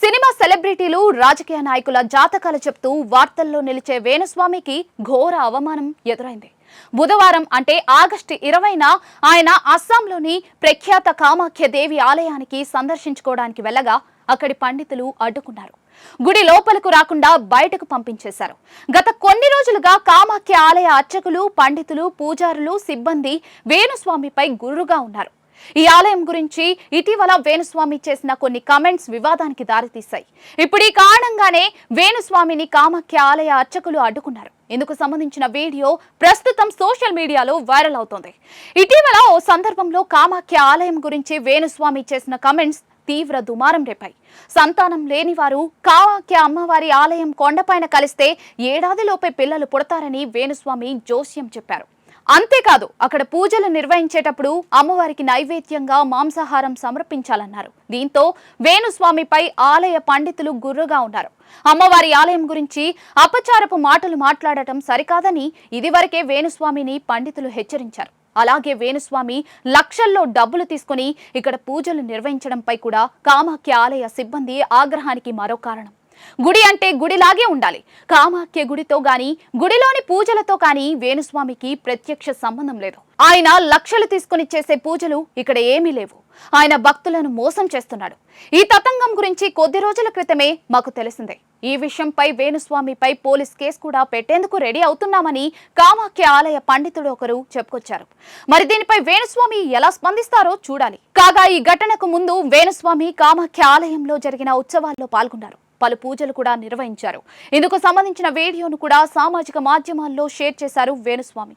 Cinema సెలబ్రిటీలు రాజకీయ నాయకుల జాతకాలు చెప్తూ వార్తల్లో నిలిచే వేణుస్వామికి ఘోర అవమానం ఎదురైంది. బుధవారం అంటే ఆగస్టు ఇరవైన ఆయన అస్సాంలోని ప్రఖ్యాత కామాఖ్య దేవి ఆలయానికి సందర్శించుకోవడానికి వెళ్ళగా అక్కడి పండితులు అడ్డుకున్నారు. గుడి లోపలకు రాకుండా బయటకు పంపించేశారు. గత కొన్ని రోజులుగా కామాఖ్య ఆలయ అర్చకులు పండితులు పూజారులు సిబ్బంది వేణుస్వామిపై గుర్రుగా ఉన్నారు. ఈ ఆలయం గురించి ఇటీవల వేణుస్వామి చేసిన కొన్ని కామెంట్స్ వివాదానికి దారితీశాయి. ఇప్పుడు ఈ కారణంగానే వేణుస్వామిని కామాఖ్య ఆలయ అర్చకులు అడ్డుకున్నారు. ఇందుకు సంబంధించిన వీడియో ప్రస్తుతం సోషల్ మీడియాలో వైరల్ అవుతోంది. ఇటీవల ఓ సందర్భంలో కామాఖ్య ఆలయం గురించి వేణుస్వామి చేసిన కామెంట్స్ తీవ్ర దుమారం రేపాయి. సంతానం లేని వారు కామాఖ్య అమ్మవారి ఆలయం కొండపైన కలిస్తే ఏడాదిలోపే పిల్లలు పుడతారని వేణుస్వామి జోస్యం చెప్పారు. అంతేకాదు అక్కడ పూజలు నిర్వహించేటప్పుడు అమ్మవారికి నైవేద్యంగా మాంసాహారం సమర్పించాలన్నారు. దీంతో వేణుస్వామిపై ఆలయ పండితులు గుర్రుగా ఉన్నారు. అమ్మవారి ఆలయం గురించి అపచారపు మాటలు మాట్లాడటం సరికాదని ఇదివరకే వేణుస్వామిని పండితులు హెచ్చరించారు. అలాగే వేణుస్వామి లక్షల్లో డబ్బులు తీసుకుని ఇక్కడ పూజలు నిర్వహించడంపై కూడా కామాఖ్య ఆలయ సిబ్బంది ఆగ్రహానికి మరో కారణం. గుడి అంటే గుడిలాగే ఉండాలి. కామాఖ్య గుడితో గాని గుడిలోని పూజలతో కానీ వేణుస్వామికి ప్రత్యక్ష సంబంధం లేదు. ఆయన లక్షలు తీసుకుని చేసే పూజలు ఇక్కడ ఏమీ లేవు. ఆయన భక్తులను మోసం చేస్తున్నాడు. ఈ తతంగం గురించి కొద్ది రోజుల క్రితమే మాకు తెలిసిందే. ఈ విషయంపై వేణుస్వామిపై పోలీస్ కేసు కూడా పెట్టేందుకు రెడీ అవుతున్నామని కామాఖ్య ఆలయ పండితుడు ఒకరు చెప్పుకొచ్చారు. మరి దీనిపై వేణుస్వామి ఎలా స్పందిస్తారో చూడాలి. కాగా ఈ ఘటనకు ముందు వేణుస్వామి కామాఖ్య ఆలయంలో జరిగిన ఉత్సవాల్లో పాల్గొన్నారు. పలు పూజలు కూడా నిర్వహించారు. ఇందుకు సంబంధించిన వీడియోను కూడా సామాజిక మాధ్యమాల్లో షేర్ చేశారు వేణుస్వామి.